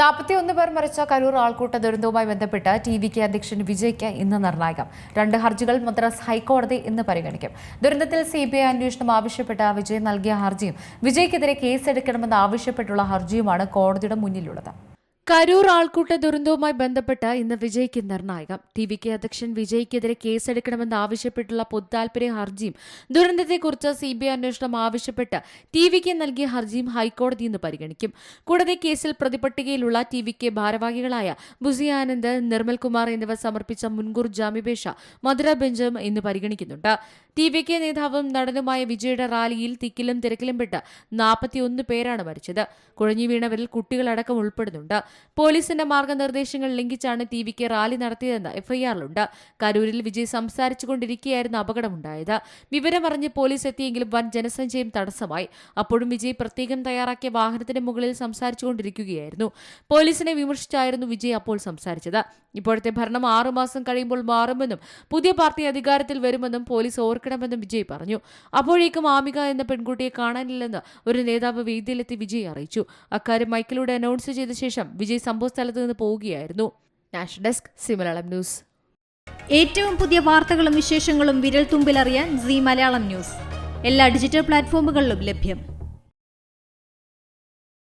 നാൽപ്പത്തിയൊന്ന് പേർ മരിച്ച കരൂർ ആൾക്കൂട്ട ദുരന്തവുമായി ബന്ധപ്പെട്ട് ടി വി കെ അധ്യക്ഷൻ വിജയ്ക്ക് ഇന്ന് നിർണായകം. രണ്ട് ഹർജികൾ മദ്രാസ് ഹൈക്കോടതി ഇന്ന് പരിഗണിക്കും. ദുരന്തത്തിൽ സി ബി ഐ അന്വേഷണം ആവശ്യപ്പെട്ട വിജയ് നൽകിയ ഹർജിയും വിജയ്ക്കെതിരെ കേസെടുക്കണമെന്ന് ആവശ്യപ്പെട്ടുള്ള ഹർജിയുമാണ് കോടതിയുടെ മുന്നിലുള്ളത്. കരൂർ ആൾക്കൂട്ട ദുരന്തവുമായി ബന്ധപ്പെട്ട് ഇന്ന് വിജയ്ക്ക് നിർണായകം. ടി വി കെ അധ്യക്ഷൻ വിജയ്ക്കെതിരെ കേസെടുക്കണമെന്ന് ആവശ്യപ്പെട്ടുള്ള പൊതുതാൽപര്യ ഹർജിയും ദുരന്തത്തെക്കുറിച്ച് സി ബി ഐ അന്വേഷണം ആവശ്യപ്പെട്ട് ടി വി കെ നൽകിയ ഹർജിയും ഹൈക്കോടതി ഇന്ന് പരിഗണിക്കും. കൂടാതെ കേസിൽ പ്രതിപട്ടികയിലുള്ള ടി വി കെ ഭാരവാഹികളായ ബുസി ആനന്ദ് നിർമ്മൽ കുമാർ എന്നിവർ സമർപ്പിച്ച മുൻകൂർ ജാമ്യപേക്ഷ മധുര ബെഞ്ചും ഇന്ന് പരിഗണിക്കുന്നുണ്ട്. ടി വി കെ നേതാവും നടനുമായ വിജയുടെ റാലിയിൽ തിക്കിലും തിരക്കിലും പെട്ട് നാൽപ്പത്തിയൊന്ന് പേരാണ് മരിച്ചത്. കുഴഞ്ഞു വീണവരിൽ കുട്ടികളടക്കം ഉൾപ്പെടുന്നുണ്ട്. പോലീസിന്റെ മാർഗനിർദ്ദേശങ്ങൾ ലംഘിച്ചാണ് ടി വിക്ക് റാലി നടത്തിയതെന്ന് എഫ്ഐആറിലുണ്ട്. കരൂരിൽ വിജയ് സംസാരിച്ചുകൊണ്ടിരിക്കെയായിരുന്നു അപകടമുണ്ടായത്. വിവരമറിഞ്ഞ് പോലീസ് എത്തിയെങ്കിലും വൻ ജനസഞ്ചയം തടസ്സമായി. അപ്പോഴും വിജയ് പ്രത്യേകം തയ്യാറാക്കിയ വാഹനത്തിന് മുകളിൽ സംസാരിച്ചുകൊണ്ടിരിക്കുകയായിരുന്നു. പോലീസിനെ വിമർശിച്ചായിരുന്നു വിജയ് അപ്പോൾ സംസാരിച്ചത്. ഇപ്പോഴത്തെ ഭരണം ആറുമാസം കഴിയുമ്പോൾ മാറുമെന്നും പുതിയ പാർട്ടി അധികാരത്തിൽ വരുമെന്നും പോലീസ് ഓർക്കണമെന്നും വിജയ് പറഞ്ഞു. അപ്പോഴേക്കും ആമിക എന്ന പെൺകുട്ടിയെ കാണാനില്ലെന്ന് ഒരു നേതാവ് വേദിയിലെത്തി വിജയ് അറിയിച്ചു. അക്കാര്യം മൈക്കിലൂടെ അനൗൺസ് ചെയ്ത ശേഷം വിജയ് സംഭവ സ്ഥലത്ത് നിന്ന് പോവുകയായിരുന്നു. നാഷണൽ ഡെസ്ക് സിമലയാളം ന്യൂസ് ഏറ്റവും പുതിയ വാർത്തകളും വിശേഷങ്ങളും വിരൽ തുമ്പിലറിയാൻ സി മലയാളം ന്യൂസ് എല്ലാ ഡിജിറ്റൽ പ്ലാറ്റ്ഫോമുകളിലും ലഭ്യം.